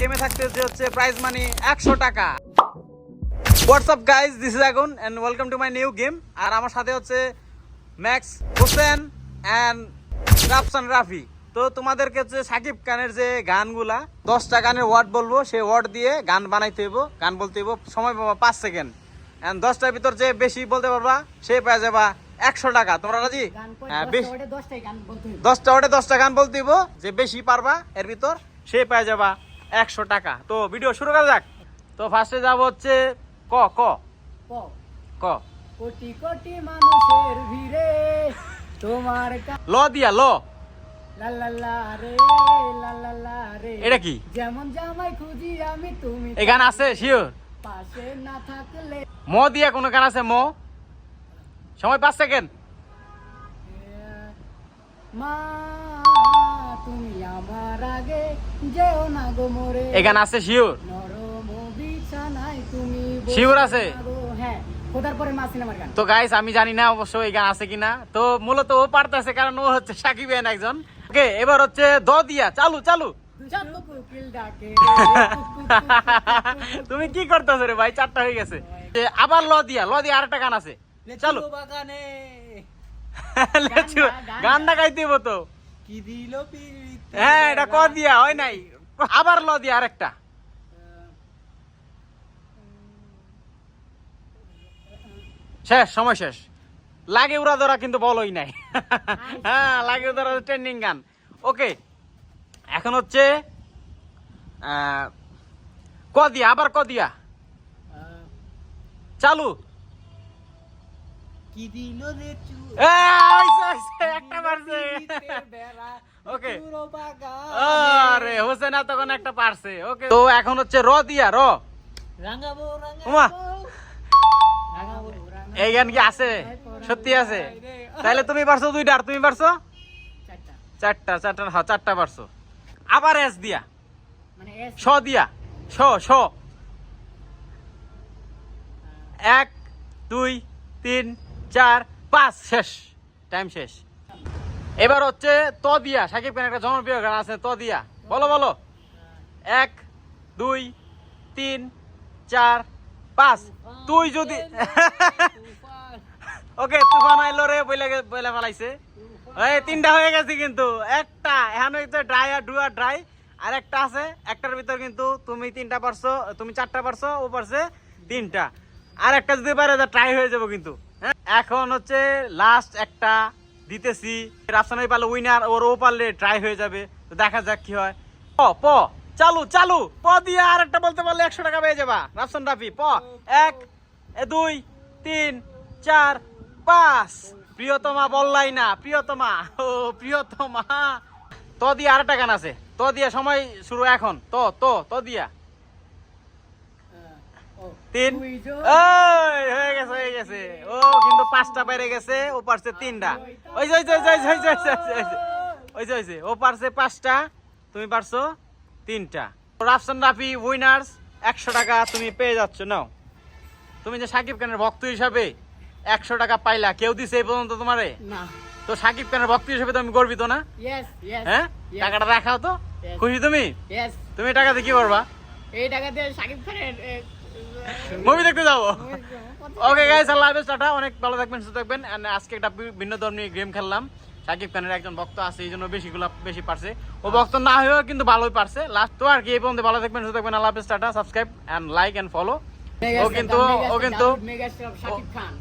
গেমে থাকতেছে হচ্ছে প্রাইজ মানি একশো টাকা। হোয়াটসঅ্যাপ গাইজ দিস ইজ আগুন and welcome to my new game আর আমার সাথে হচ্ছে ম্যাক্স হোসেন অ্যান্ড রাফসান রাফি তো তোমাদেরকে হচ্ছে সাকিব খানের যে গানগুলা দশটা গানের ওয়ার্ড বলব সেই ওয়ার্ড দিয়ে গান বানাইতে হইব গান বলতে হইব সময় পাবা পাঁচ সেকেন্ড অ্যান্ড দশটার ভিতর যে বেশি বলতে পারবা সে পেয়ে যাবা একশো টাকা। তোমরা রাজি? হ্যাঁ দশটা ওটা। দশটা গান বলতে হইব যে বেশি পারবা এর ভিতর সে পেয়ে যাবা একশো টাকা। তো ভিডিও শুরু করা যাক। তো ফার্স্টে যাব হচ্ছে ক ক। ক, কোটি কোটি মানুষের ভিড়ে তোমার ল দিয়া ল। লা লা লা রে লা লা লা রে। এটা কি? যেমন জামাই খুঁজি আমি তুমি এই গান আছে? শিওর পাশে না থাকলে ম দিয়া কোনো গান আছে? ম। সময় পাঁচ সেকেন্ড। মা তুমি আমার আগে যেও না গো মোরে। এই গান আছে শিওর নরম বিছানায় তুমি শিওর আছে? হ্যাঁ তো গাইস আমি জানি না অবশ্য এই গান আছে কিনা। তো মূলত ও পারতেছে কারণ ও হচ্ছে সাকিব একজন। ওকে এবার হচ্ছে দ দিয়া চালু। চালু তুমি কি করতেছো রে ভাই? চারটা হয়ে গেছে। আবার ল দিয়া ল দিয়া আরেকটা গান আছে। চালু। বাগানে। লেচু গান গান না গাইতে হইব তো। কি দিল হ্যাঁ এটা ক দিয়া? হয় নাই। আবার ল দিয়া আরেকটা। শেষ সময় শেষ। লাগে উড়া ধরা কিন্তু বলই নাই। হ্যাঁ লাগে উড়া ট্রেন্ডিং গান। ওকে এখন হচ্ছে ক দিয়া? আবার ক দিয়া? চালু। কি দিল একটা মারছে। ওকে। আরে হোসেন তখন একটা পারছে ওকে। তো এখন হচ্ছে র দিয়া র। রাঙাবো ওমা। রাঙাবো রাঙাবো রাঙাবো। এই গান কি আছে? সত্যি আছে? তাহলে তুমি পারছ দুইটা আর তুমি পারছ? চারটা। চারটা হ্যাঁ চারটা পারছ। আবার এস দিয়া। মানে স দিয়া। স স এক দুই তিন চার, পাঁচ, শেষ। টাইম শেষ। এবার হচ্ছে ত দিয়া সাকিব খানের একটা জনপ্রিয় গান আছে ত দিয়া বলো বলো। এক, দুই, তিন, চার, পাঁচ। তুই যদি ওকে, তুফান আইলো রে, বইলে বইলে ফেলাইছে। এই, তিনটা হয়ে গেছে কিন্তু। একটা, এখন হচ্ছে ড্রাই আর ডু আর ড্রাই আর একটা আছে, একটার ভিতর কিন্তু তুমি তিনটা পারছ, তুমি চারটা পারছ, ও পারছে তিনটা। আর একটা যদি পারে ট্রাই হয়ে যাব কিন্তু? এখন হচ্ছে লাস্ট একটা দিতেছি। রাফসানাই পারলে উইনার ওর ও পারলে ট্রাই হয়ে যাবে। তো দেখা যাক কি হয়। প প চালু চালু। প দিয়ে আর একটা বলতে পারলে একশো টাকা পেয়ে যাবা রাফসান রাফি। প এক দুই তিন চার পাঁচ। প্রিয়তমা বললাই না প্রিয়তমা। ও প্রিয়তমা। তো দিয়ে আরেকটা গান আছে। তো দিয়ে সময় শুরু এখন। তো তো তো দিয়া। তিন। হয়ে গেছে। পাঁচটা বেড়ে গেছে ও পারছে তিনটা। ওই যে ওই যে ওই যে ও পারছে পাঁচটা তুমি পারছ তিনটা। রাফসান রাফি উইনার্স একশো টাকা তুমি পেয়ে যাচ্ছ নাও। তুমি যে সাকিব খানের ভক্ত হিসাবে একশো টাকা পাইলা কেউ দিছে এই পর্যন্ত তোমারে? তো সাকিব খানের ভক্ত হিসেবে তুমি গর্বিত না? হ্যাঁ? টাকাটা রাখাও তো? খুশি তুমি? তুমি টাকাতে কি করবা? এই টাকাতে সাকিব খানের মুভি দেখতে যাব। ওকে গাইস আল্লাহ হাফেজ টাটা। অনেক ভালো থাকবেন সুস্থ থাকবেন। এন্ড আজকে একটা ভিন্ন ধরনের গেম খেললাম। সাকিব খানের একজন ভক্ত আছে এই জন্য বেশিগুলো বেশি পারছে। ও ভক্ত না হয়েও কিন্তু ভালোই পারছে। লাস্ট তো আর কি এই পর্যন্ত ভালো থাকবেন সুস্থ থাকবেন। আল্লাহ হাফেজ tata. Subscribe and like and follow ও কিন্তু ও কিন্তু মেগা স্টার শাকিব খান।